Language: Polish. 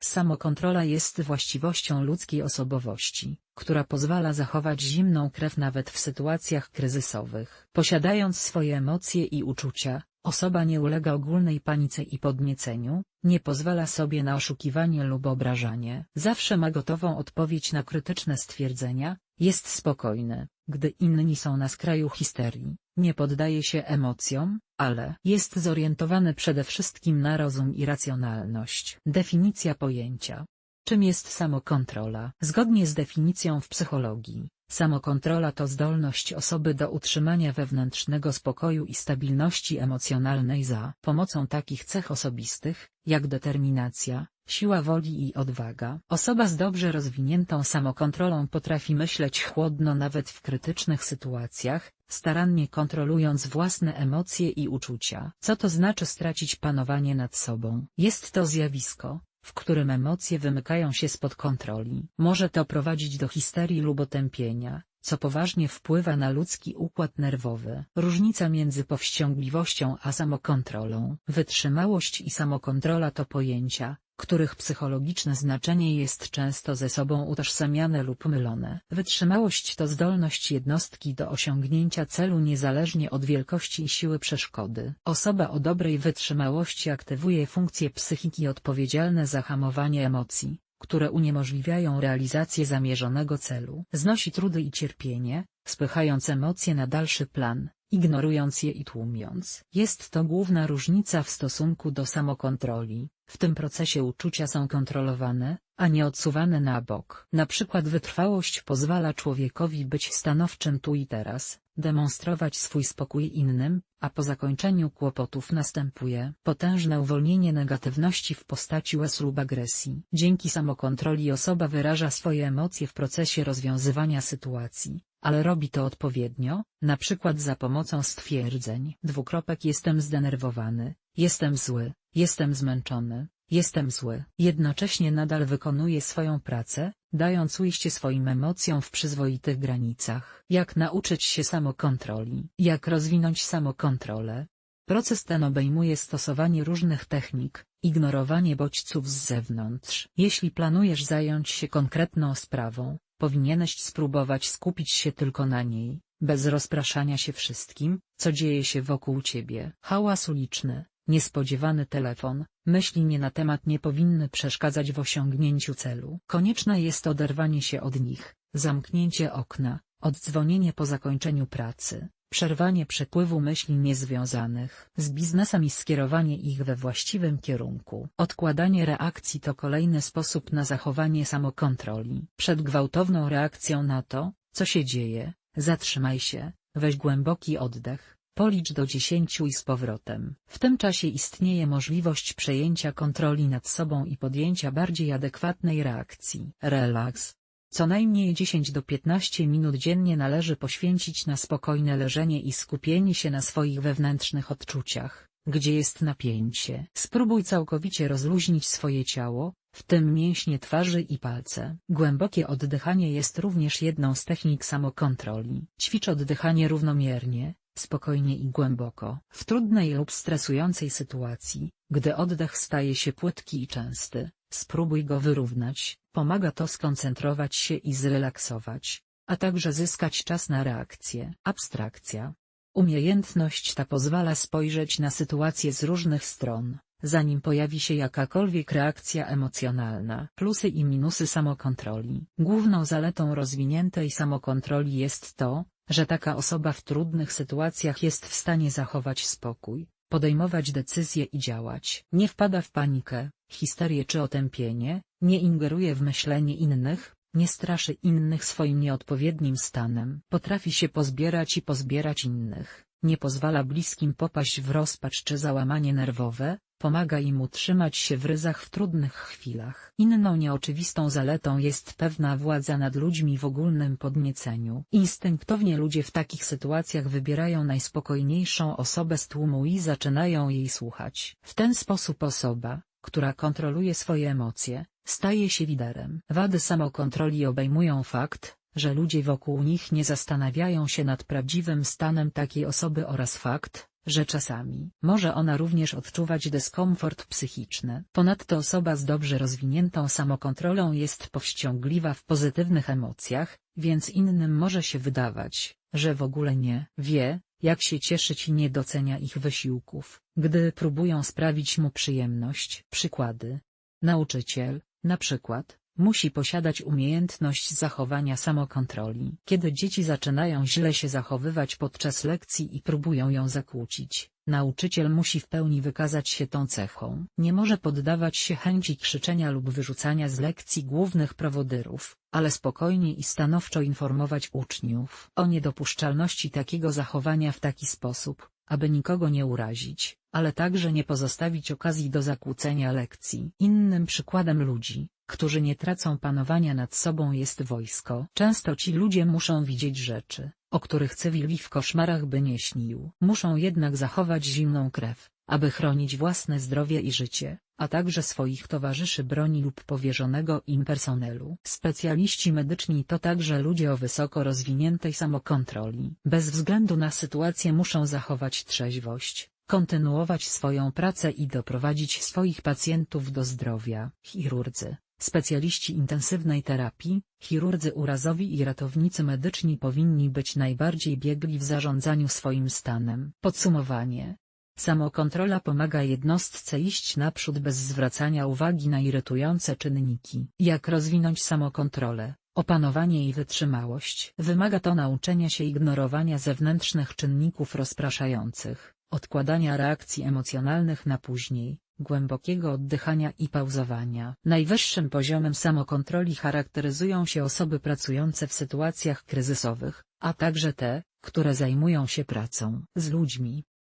Samokontrola jest właściwością ludzkiej osobowości, która pozwala zachować zimną krew nawet w sytuacjach kryzysowych. Posiadając swoje emocje i uczucia, osoba nie ulega ogólnej panice i podnieceniu, nie pozwala sobie na oszukiwanie lub obrażanie. Zawsze ma gotową odpowiedź na krytyczne stwierdzenia, jest spokojny, gdy inni są na skraju histerii, nie poddaje się emocjom, ale jest zorientowany przede wszystkim na rozum i racjonalność. Definicja pojęcia. Czym jest samokontrola? Zgodnie z definicją w psychologii, samokontrola to zdolność osoby do utrzymania wewnętrznego spokoju i stabilności emocjonalnej za pomocą takich cech osobistych, jak determinacja, siła woli i odwaga. Osoba z dobrze rozwiniętą samokontrolą potrafi myśleć chłodno nawet w krytycznych sytuacjach, starannie kontrolując własne emocje i uczucia. Co to znaczy stracić panowanie nad sobą? Jest to zjawisko, w którym emocje wymykają się spod kontroli. Może to prowadzić do histerii lub otępienia, co poważnie wpływa na ludzki układ nerwowy. Różnica między powściągliwością a samokontrolą. Wytrzymałość i samokontrola to pojęcia, których psychologiczne znaczenie jest często ze sobą utożsamiane lub mylone. Wytrzymałość to zdolność jednostki do osiągnięcia celu niezależnie od wielkości i siły przeszkody. Osoba o dobrej wytrzymałości aktywuje funkcje psychiki odpowiedzialne za hamowanie emocji, które uniemożliwiają realizację zamierzonego celu. Znosi trudy i cierpienie, spychając emocje na dalszy plan, ignorując je i tłumiąc. Jest to główna różnica w stosunku do samokontroli. W tym procesie uczucia są kontrolowane, a nie odsuwane na bok. Na przykład wytrwałość pozwala człowiekowi być stanowczym tu i teraz, demonstrować swój spokój innym, a po zakończeniu kłopotów następuje potężne uwolnienie negatywności w postaci łez lub agresji. Dzięki samokontroli osoba wyraża swoje emocje w procesie rozwiązywania sytuacji, ale robi to odpowiednio, na przykład za pomocą stwierdzeń. Dwukropek jestem zdenerwowany, jestem zły, jestem zmęczony, jestem zły. Jednocześnie nadal wykonuje swoją pracę, dając ujście swoim emocjom w przyzwoitych granicach. Jak nauczyć się samokontroli? Jak rozwinąć samokontrolę? Proces ten obejmuje stosowanie różnych technik, ignorowanie bodźców z zewnątrz. Jeśli planujesz zająć się konkretną sprawą, Powinieneś spróbować skupić się tylko na niej, bez rozpraszania się wszystkim, co dzieje się wokół ciebie. Hałas uliczny, niespodziewany telefon, myśli nie na temat nie powinny przeszkadzać w osiągnięciu celu. Konieczne jest oderwanie się od nich, zamknięcie okna, oddzwonienie po zakończeniu pracy, przerwanie przepływu myśli niezwiązanych z biznesem i skierowanie ich we właściwym kierunku. Odkładanie reakcji to kolejny sposób na zachowanie samokontroli. Przed gwałtowną reakcją na to, co się dzieje, zatrzymaj się, weź głęboki oddech, policz do dziesięciu i z powrotem. W tym czasie istnieje możliwość przejęcia kontroli nad sobą i podjęcia bardziej adekwatnej reakcji. Relaks, co najmniej 10 do 15 minut dziennie należy poświęcić na spokojne leżenie i skupienie się na swoich wewnętrznych odczuciach, gdzie jest napięcie. Spróbuj całkowicie rozluźnić swoje ciało, w tym mięśnie twarzy i palce. Głębokie oddychanie jest również jedną z technik samokontroli. Ćwicz oddychanie równomiernie, spokojnie i głęboko. W trudnej lub stresującej sytuacji, gdy oddech staje się płytki i częsty, spróbuj go wyrównać, Pomaga to skoncentrować się i zrelaksować, a także zyskać czas na reakcję. Abstrakcja. Umiejętność ta pozwala spojrzeć na sytuację z różnych stron, zanim pojawi się jakakolwiek reakcja emocjonalna. Plusy i minusy samokontroli. Główną zaletą rozwiniętej samokontroli jest to, że taka osoba w trudnych sytuacjach jest w stanie zachować spokój, podejmować decyzje i działać. Nie wpada w panikę, histerię czy otępienie, nie ingeruje w myślenie innych, nie straszy innych swoim nieodpowiednim stanem. Potrafi się pozbierać i pozbierać innych, nie pozwala bliskim popaść w rozpacz czy załamanie nerwowe, pomaga im utrzymać się w ryzach w trudnych chwilach. Inną nieoczywistą zaletą jest pewna władza nad ludźmi w ogólnym podnieceniu. Instynktownie ludzie w takich sytuacjach wybierają najspokojniejszą osobę z tłumu i zaczynają jej słuchać. W ten sposób osoba, która kontroluje swoje emocje, staje się liderem. Wady samokontroli obejmują fakt, że ludzie wokół nich nie zastanawiają się nad prawdziwym stanem takiej osoby oraz fakt, że czasami może ona również odczuwać dyskomfort psychiczny. Ponadto osoba z dobrze rozwiniętą samokontrolą jest powściągliwa w pozytywnych emocjach, więc innym może się wydawać, że w ogóle nie wie, jak się cieszyć i nie docenia ich wysiłków, gdy próbują sprawić mu przyjemność. Przykłady. Nauczyciel, na przykład, musi posiadać umiejętność zachowania samokontroli. Kiedy dzieci zaczynają źle się zachowywać podczas lekcji i próbują ją zakłócić, nauczyciel musi w pełni wykazać się tą cechą. Nie może poddawać się chęci krzyczenia lub wyrzucania z lekcji głównych prowodyrów, ale spokojnie i stanowczo informować uczniów o niedopuszczalności takiego zachowania w taki sposób, aby nikogo nie urazić, ale także nie pozostawić okazji do zakłócenia lekcji. Innym przykładem ludzi, którzy nie tracą panowania nad sobą jest wojsko. Często ci ludzie muszą widzieć rzeczy, o których cywili w koszmarach by nie śnił. Muszą jednak zachować zimną krew, aby chronić własne zdrowie i życie, a także swoich towarzyszy broni lub powierzonego im personelu. Specjaliści medyczni to także ludzie o wysoko rozwiniętej samokontroli. Bez względu na sytuację muszą zachować trzeźwość, kontynuować swoją pracę i doprowadzić swoich pacjentów do zdrowia. Chirurdzy, specjaliści intensywnej terapii, chirurdzy urazowi i ratownicy medyczni powinni być najbardziej biegli w zarządzaniu swoim stanem. Podsumowanie. Samokontrola pomaga jednostce iść naprzód bez zwracania uwagi na irytujące czynniki. Jak rozwinąć samokontrolę? Opanowanie i wytrzymałość. Wymaga to nauczenia się ignorowania zewnętrznych czynników rozpraszających, odkładania reakcji emocjonalnych na później, głębokiego oddychania i pauzowania. Najwyższym poziomem samokontroli charakteryzują się osoby pracujące w sytuacjach kryzysowych, a także te, które zajmują się pracą z ludźmi.